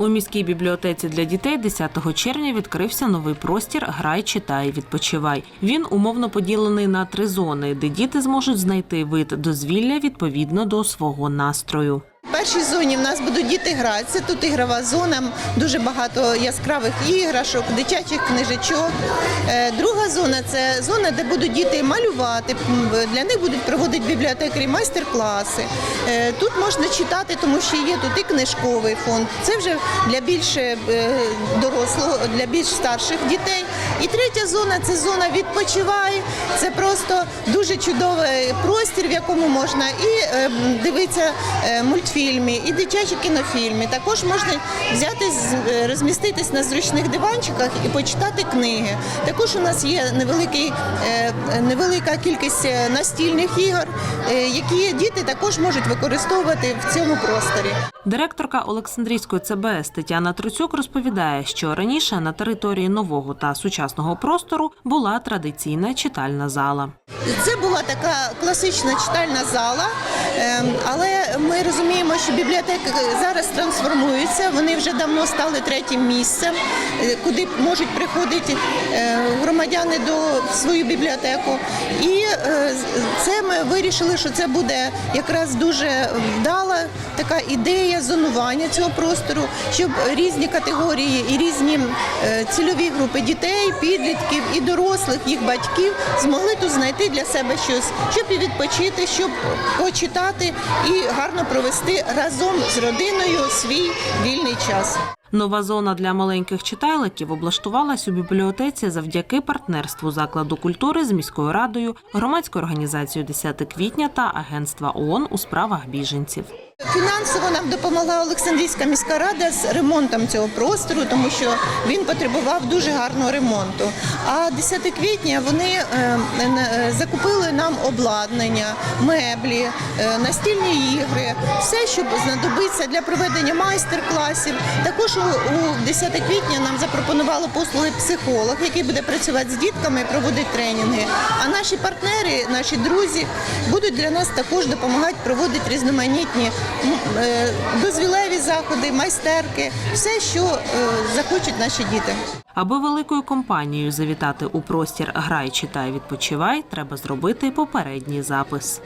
У міській бібліотеці для дітей 10 червня відкрився новий простір Грай, читай, відпочивай. Він умовно поділений на три зони, де діти зможуть знайти вид дозвілля відповідно до свого настрою. Першій зоні в нас будуть діти гратися. Тут ігрова зона, дуже багато яскравих іграшок, дитячих книжечок. Е, Друга зона це зона, де будуть діти малювати. Для них будуть проводити бібліотекарі майстер-класи. Е, Тут можна читати, тому що є тут і книжковий фонд. Це вже для більш е, дорослого, для більш старших дітей. І третя зона це зона відпочивай. Це просто дуже чудовий простір, в якому можна і е, дивитися е, мультфільми, і дитячі кінофільми. Також можна взяти е, розміститись на зручних диванчиках і почитати книги. Також у нас є невеликий, невелика кількість настільних ігор, які діти також можуть використовувати в цьому просторі. Директорка Олександрійської ЦБС Тетяна Труцюк розповідає, що раніше на території нового та сучасного простору була традиційна читальна зала. Це була така класична читальна зала, ем, але ми розуміємо, що бібліотеки зараз трансформуються. Вони вже давно стали третім місцем, е, куди можуть приходити е, громадяни до свою бібліотеку. І е, це ми вирішили, що це буде якраз дуже вдала така ідея зонування цього простору, щоб різні категорії і різні цільові групи дітей, підлітків і дорослих, їх батьків змогли тут знайти для себе щось, щоб і відпочити, щоб почитати і гарно провести разом з родиною свій вільний час. Нова зона для маленьких читайликів облаштувалась у бібліотеці завдяки партнерству закладу культури з міською радою, громадською організацією 10 квітня та Агентства ООН у справах біженців. Фінансово нам допомогла Олександрійська міська рада з ремонтом цього простору, тому що він потребував дуже гарного ремонту. А 10 квітня вони е, е, закупили нам обладнання, меблі, е, настільні ігри, все, що знадобиться для проведення майстер-класів. Також у, у 10 квітня нам запропонували послуги психолог, який буде працювати з дітками і проводити тренінги. А наші партнери, наші друзі будуть для нас також допомагати проводити різноманітні дозвілеві заходи, майстерки, все, що е, захочуть наші діти. Аби великою компанією завітати у простір Грай, читай, відпочивай, треба зробити попередній запис.